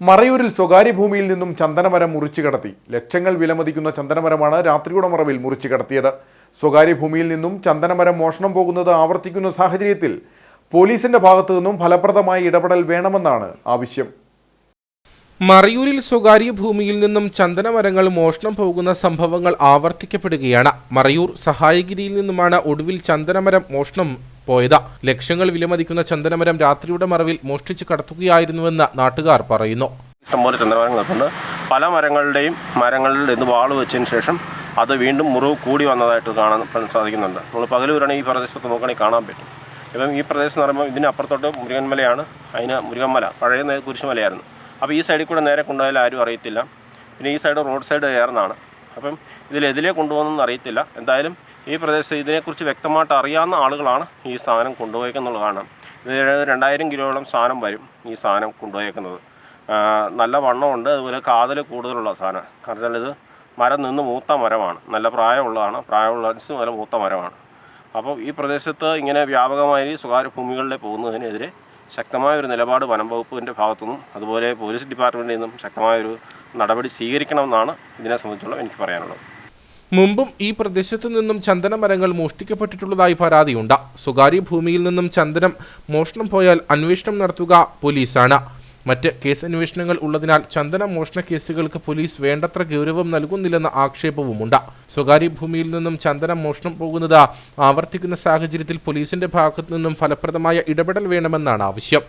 മറയൂരിൽ സ്വകാര്യ ഭൂമിയിൽ നിന്നും ചന്ദനമരം മുറിച്ചു കടത്തി. ലക്ഷങ്ങൾ വിലമതിക്കുന്ന ചന്ദനമരമാണ് രാത്രിയുടെ മറവിൽ മുറിച്ചു കടത്തിയത്. സ്വകാര്യ ഭൂമിയിൽ നിന്നും ചന്ദനമരം മോഷണം പോകുന്നത് ആവർത്തിക്കുന്ന സാഹചര്യത്തിൽ പോലീസിന്റെ ഭാഗത്തു നിന്നും ഫലപ്രദമായ ഇടപെടൽ വേണമെന്നാണ് ആവശ്യം. മറയൂരിൽ സ്വകാര്യ ഭൂമിയിൽ നിന്നും ചന്ദനമരങ്ങൾ മോഷണം പോകുന്ന സംഭവങ്ങൾ ആവർത്തിക്കപ്പെടുകയാണ്. മറയൂർ സഹായഗിരിയിൽ നിന്നുമാണ് ഒടുവിൽ ചന്ദനമരം മോഷണം പോയത്. ലക്ഷങ്ങൾ വിലമതിക്കുന്ന ചന്ദനമരം രാത്രിയുടെ മറവിൽ മോഷ്ടിച്ച് കടത്തുകയായിരുന്നുവെന്ന് നാട്ടുകാർ പറയുന്നു. ഇഷ്ടംപോലെ നിൽപ്പുണ്ട് പല മരങ്ങളുടെയും മരങ്ങളിൽ നിന്ന് വാൾ വെച്ചതിന് ശേഷം അത് വീണ്ടും മുറിവ് കൂടി വന്നതായിട്ട് കാണാൻ സാധിക്കുന്നുണ്ട്. നമ്മൾ പകലൂരാണ് ഈ പ്രദേശത്ത് നോക്കുകയാണെങ്കിൽ കാണാൻ പറ്റും. ഇപ്പം ഈ പ്രദേശം എന്ന് പറയുമ്പോൾ ഇതിനപ്പുറത്തോട്ട് മുരുകൻമലയാണ്. അതിന് മുരുകന്മല പഴയ കുരിശുമലയായിരുന്നു. അപ്പോൾ ഈ സൈഡിൽ കൂടെ നേരെ കൊണ്ടുപോയാൽ ആരും അറിയത്തില്ല. പിന്നെ ഈ സൈഡ് റോഡ് സൈഡ് കയറുന്നതാണ്. അപ്പം ഇതിൽ എതിലേ കൊണ്ടുപോകുന്നതെന്ന് അറിയത്തില്ല. എന്തായാലും ഈ പ്രദേശത്ത് ഇതിനെക്കുറിച്ച് വ്യക്തമായിട്ട് അറിയാവുന്ന ആളുകളാണ് ഈ സാധനം കൊണ്ടുപോയേക്കുന്നുള്ളതാണ് ഇത് രണ്ടായിരം കിലോയോളം സാധനം വരും ഈ സാധനം കൊണ്ടുപോയേക്കുന്നത്. നല്ല വണ്ണമുണ്ട് അതുപോലെ കാതൽ കൂടുതലുള്ള സാധനം. കാരണം ഇത് മരം നിന്ന് മൂത്ത മരമാണ്. നല്ല പ്രായമുള്ളതാണ് പ്രായമുള്ള നല്ല മൂത്ത മരമാണ്. അപ്പോൾ ഈ പ്രദേശത്ത് ഇങ്ങനെ വ്യാപകമായി സ്വകാര്യ ഭൂമികളിലേ പോകുന്നതിനെതിരെ ശക്തമായ ഒരു നിലപാട് വനം വകുപ്പിന്റെ ഭാഗത്തുനിന്നും അതുപോലെ പോലീസ് ഡിപ്പാർട്ട്മെന്റിൽ നിന്നും ശക്തമായൊരു നടപടി സ്വീകരിക്കണമെന്നാണ് ഇതിനെ സംബന്ധിച്ചുള്ള എനിക്ക് പറയാനുള്ളത്. മുമ്പും ഈ പ്രദേശത്തു നിന്നും ചന്ദന മരങ്ങൾ മോഷ്ടിക്കപ്പെട്ടിട്ടുള്ളതായി പരാതിയുണ്ട്. സ്വകാര്യ ഭൂമിയിൽ നിന്നും ചന്ദനം മോഷണം പോയാൽ അന്വേഷണം നടത്തുക പോലീസാണ്. മറ്റ് കേസ് അന്വേഷണങ്ങൾ ഉള്ളതിനാൽ ചന്ദന മോഷണ കേസുകൾക്ക് പോലീസ് വേണ്ടത്ര ഗൗരവം നൽകുന്നില്ലെന്ന ആക്ഷേപവുമുണ്ട്. സ്വകാര്യ ഭൂമിയിൽ നിന്നും ചന്ദനം മോഷണം പോകുന്നത് ആവർത്തിക്കുന്ന സാഹചര്യത്തിൽ പോലീസിന്റെ ഭാഗത്തു നിന്നും ഫലപ്രദമായ ഇടപെടൽ വേണമെന്നാണ് ആവശ്യം.